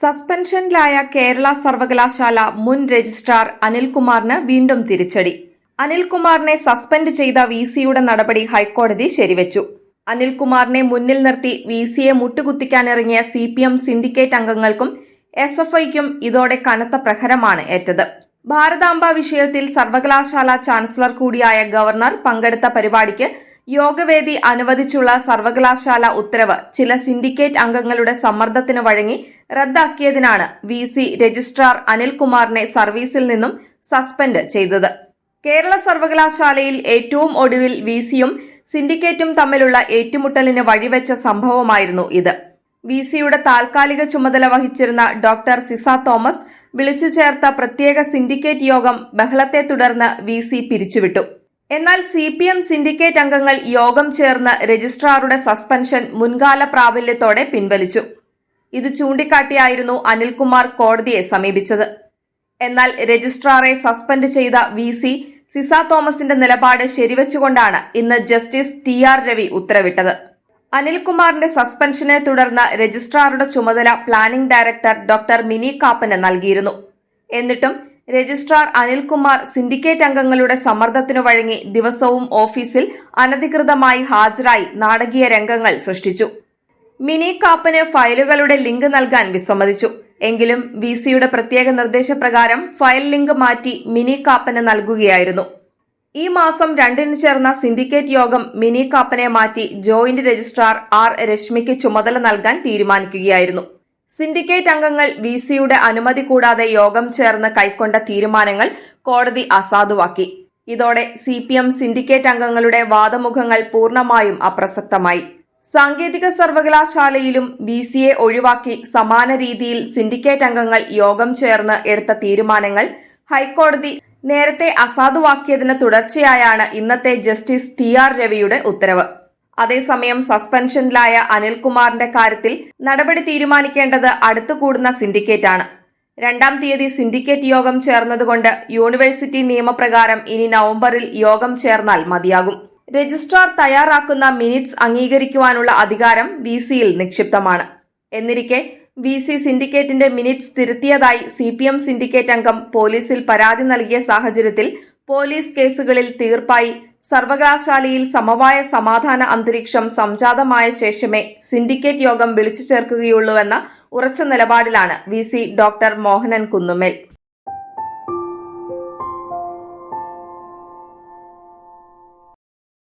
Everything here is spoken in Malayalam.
സസ്പെൻഷനിലായ കേരള സർവകലാശാല മുൻ രജിസ്ട്രാർ അനിൽകുമാറിന് വീണ്ടും തിരിച്ചടി. അനിൽകുമാറിനെ സസ്പെൻഡ് ചെയ്ത വി സിയുടെ നടപടി ഹൈക്കോടതി ശരിവച്ചു. അനിൽകുമാറിനെ മുന്നിൽ നിർത്തി വി സിയെ മുട്ടുകുത്തിക്കാനിറങ്ങിയ സി പി എം സിൻഡിക്കേറ്റ് അംഗങ്ങൾക്കും എസ് എഫ് ഐക്കും ഇതോടെ കനത്ത പ്രഹരമാണ് ഏറ്റത്. ഭാരതാംബ വിഷയത്തിൽ സർവകലാശാല ചാൻസലർ കൂടിയായ ഗവർണർ പങ്കെടുത്ത പരിപാടിക്ക് യോഗവേദി അനുവദിച്ചുള്ള സർവകലാശാല ഉത്തരവ് ചില സിൻഡിക്കേറ്റ് അംഗങ്ങളുടെ സമ്മർദ്ദത്തിന് വഴങ്ങി റദ്ദാക്കിയതിനാണ് വി സി രജിസ്ട്രാർ അനിൽകുമാറിനെ സർവീസിൽ നിന്നും സസ്പെൻഡ് ചെയ്തത്. കേരള സർവകലാശാലയിൽ ഏറ്റവും ഒടുവിൽ വി സിയും സിൻഡിക്കേറ്റും തമ്മിലുള്ള ഏറ്റുമുട്ടലിന് വഴിവെച്ച സംഭവമായിരുന്നു ഇത്. വി സിയുടെ താൽക്കാലിക ചുമതല വഹിച്ചിരുന്ന ഡോക്ടർ സിസ തോമസ് വിളിച്ചു ചേർത്ത പ്രത്യേക സിൻഡിക്കേറ്റ് യോഗം ബഹളത്തെ തുടർന്ന് വി സി പിരിച്ചുവിട്ടു. എന്നാൽ സി പി എം സിൻഡിക്കേറ്റ് അംഗങ്ങൾ യോഗം ചേർന്ന് രജിസ്ട്രാറുടെ സസ്പെൻഷൻ മുൻകാല പ്രാബല്യത്തോടെ പിൻവലിച്ചു. ഇത് ചൂണ്ടിക്കാട്ടിയായിരുന്നു അനിൽകുമാർ കോടതിയെ സമീപിച്ചത്. എന്നാൽ രജിസ്ട്രാറെ സസ്പെൻഡ് ചെയ്ത വി സി സിസ തോമസിന്റെ നിലപാട് ശരിവച്ചുകൊണ്ടാണ് ഇന്ന് ജസ്റ്റിസ് ടി ആർ രവി ഉത്തരവിട്ടത്. അനിൽകുമാറിന്റെ സസ്പെൻഷനെ തുടർന്ന് രജിസ്ട്രാറുടെ ചുമതല പ്ലാനിംഗ് ഡയറക്ടർ ഡോക്ടർ മിനി കാപ്പന് നൽകിയിരുന്നു. എന്നിട്ടും രജിസ്ട്രാർ അനിൽകുമാർ സിൻഡിക്കേറ്റ് അംഗങ്ങളുടെ സമ്മർദ്ദത്തിനു വഴങ്ങി ദിവസവും ഓഫീസിൽ അനധികൃതമായി ഹാജരായി നാടകീയ രംഗങ്ങൾ സൃഷ്ടിച്ചു. മിനി കാപ്പന് ഫയലുകളുടെ ലിങ്ക് നൽകാൻ വിസമ്മതിച്ചു. എങ്കിലും വി സിയുടെ പ്രത്യേക നിർദ്ദേശപ്രകാരം ഫയൽ ലിങ്ക് മാറ്റി മിനി കാപ്പന് നൽകുകയായിരുന്നു. ഈ മാസം രണ്ടിന് ചേർന്ന സിൻഡിക്കേറ്റ് യോഗം മിനി കാപ്പനെ മാറ്റി ജോയിന്റ് രജിസ്ട്രാർ ആർ രശ്മിക്ക് ചുമതല നൽകാൻ തീരുമാനിക്കുകയായിരുന്നു. സിൻഡിക്കേറ്റ് അംഗങ്ങൾ വി സിയുടെ അനുമതി കൂടാതെ യോഗം ചേർന്ന് കൈക്കൊണ്ട തീരുമാനങ്ങൾ കോടതി അസാധുവാക്കി. ഇതോടെ സി പി എം സിൻഡിക്കേറ്റ് അംഗങ്ങളുടെ വാദമുഖങ്ങൾ പൂർണമായും അപ്രസക്തമായി. സാങ്കേതിക സർവകലാശാലയിലും വി സിയെ ഒഴിവാക്കി സമാന രീതിയിൽ സിൻഡിക്കേറ്റ് അംഗങ്ങൾ യോഗം ചേർന്ന് എടുത്ത തീരുമാനങ്ങൾ ഹൈക്കോടതി നേരത്തെ അസാധുവാക്കിയതിന് തുടർച്ചയായാണ് ഇന്നത്തെ ജസ്റ്റിസ് ടി ആർ രവിയുടെ ഉത്തരവ്. അതേസമയം സസ്പെൻഷനിലായ അനിൽകുമാറിന്റെ കാര്യത്തിൽ നടപടി തീരുമാനിക്കേണ്ടത് അടുത്തു കൂടുന്ന സിൻഡിക്കേറ്റാണ്. രണ്ടാം തീയതി സിൻഡിക്കേറ്റ് യോഗം ചേർന്നതുകൊണ്ട് യൂണിവേഴ്സിറ്റി നിയമപ്രകാരം ഇനി നവംബറിൽ യോഗം ചേർന്നാൽ മതിയാകും. രജിസ്ട്രാർ തയ്യാറാക്കുന്ന മിനിറ്റ്സ് അംഗീകരിക്കുവാനുള്ള അധികാരം വി സിയിൽ നിക്ഷിപ്തമാണ്. എന്നിരിക്കെ വി സി സിൻഡിക്കേറ്റിന്റെ മിനിറ്റ്സ് തിരുത്തിയതായി സി പി എം സിൻഡിക്കേറ്റ് അംഗം പോലീസിൽ പരാതി നൽകിയ സാഹചര്യത്തിൽ പോലീസ് കേസുകളിൽ തീർപ്പായി സർവകലാശാലയിൽ സമവായ സമാധാന അന്തരീക്ഷം സംജാതമായ ശേഷമേ സിൻഡിക്കേറ്റ് യോഗം വിളിച്ചു ചേർക്കുകയുള്ളൂവെന്ന ഉറച്ച നിലപാടിലാണ് V C doctor Mohanan Kunnummel